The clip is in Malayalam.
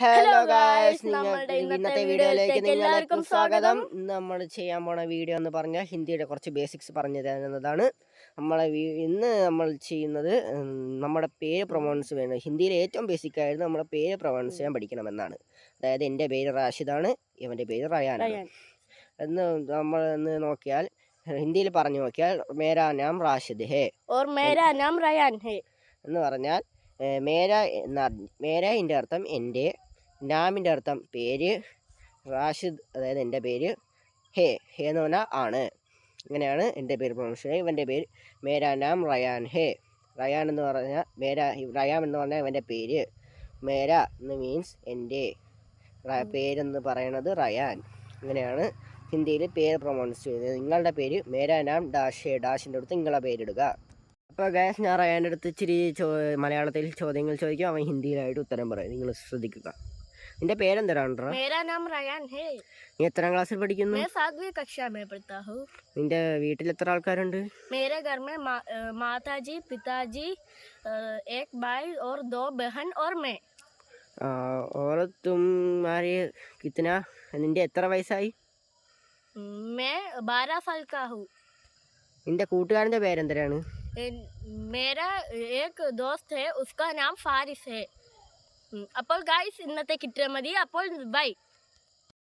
ഹലോ ഗായ്സ് നമ്മളുടെ ഇന്നത്തെ വീഡിയോയിലേക്ക് എല്ലാവർക്കും സ്വാഗതം. നമ്മൾ ചെയ്യാൻ പോണ വീഡിയോ എന്ന് പറഞ്ഞാൽ ഹിന്ദിയുടെ കുറച്ച് ബേസിക്സ് പറഞ്ഞു തരുന്നതാണ്. നമ്മളെ ഇന്ന് നമ്മൾ ചെയ്യുന്നത് നമ്മുടെ പേര് പ്രൊണൗൺസ് വേണം. ഹിന്ദിയിൽ ഏറ്റവും ബേസിക് ആയിരുന്നു നമ്മുടെ പേര് പ്രൊണൗൺസ് ചെയ്യാൻ പഠിക്കണമെന്നാണ്. അതായത് എന്റെ പേര് റാഷിദാണ് ഇവന്റെ പേര് റയാൻ. എന്ന് നമ്മൾ ഇന്ന് നോക്കിയാൽ ഹിന്ദിയിൽ പറഞ്ഞു നോക്കിയാൽ മേരാ നാം റാഷിദ് ഹേ. ഓർ മേരാ നാം റയാൻ ഹേ. എന്ന് പറഞ്ഞാൽ മേര എന്ന മേര എന്റെ അർത്ഥം എന്റെ നാമിന്റെ അർത്ഥം പേര് റാഷിദ് അതായത് എന്റെ പേര് ഹേ ഹേ എന്ന് പറഞ്ഞാൽ ആണ്. ഇങ്ങനെയാണ് എന്റെ പേര് പ്രൊണൗൺസ് ഇവന്റെ പേര് മേരാ നാം റയാൻ ഹേ. റയാൻ എന്ന് പറഞ്ഞാൽ മേരാ റയാം എന്ന് പറഞ്ഞാൽ ഇവന്റെ പേര്. മേര എന്ന് മീൻസ് എന്റെ പേരെന്ന് പറയണത് റയാൻ. ഇങ്ങനെയാണ് ഹിന്ദിയിൽ പേര് പ്രൊണൗൺസ് ചെയ്യുന്നത്. നിങ്ങളുടെ പേര് മേരാ നാം ഡാഷ് ഹേ ഡാഷിന്റെ അടുത്ത് നിങ്ങളെ പേരിടുക അപ്പോൾ ഗ്യാസ് ഞാൻ റയാന്റെ അടുത്ത് ഇച്ചിരി ചോ മലയാളത്തിൽ ചോദ്യങ്ങൾ ചോദിക്കും. അവൻ ഹിന്ദിയിലായിട്ട് ഉത്തരം പറയും. നിങ്ങൾ ശ്രദ്ധിക്കുക. നിന്റെ പേരെന്തരാണ്ട്രാ मेरा नाम रयान है നീ എത്രാം ക്ലാസ്സിൽ പഠിക്കുന്നു मैं सातवीं कक्षा में पढ़ता हूँ നിന്റെ വീട്ടിൽ എത്ര ആൾക്കാരുണ്ട് मेरे घर में मा, अ, माताजी पिताजी अ, एक भाई और दो बहन और मैं ആ, और तुम्हारे कितना നിന്റെ എത്ര വയസ്സായി मैं बारह साल का हूँ നിന്റെ കൂട്ടുകാരൻ്റെ പേരെന്തരാണ് एन- मेरा एक दोस्त है उसका नाम फारिस है ഉം. അപ്പോൾ ഗായ്സ് ഇന്നത്തെ കിട്ടിയാൽ മതി. അപ്പോൾ ബൈ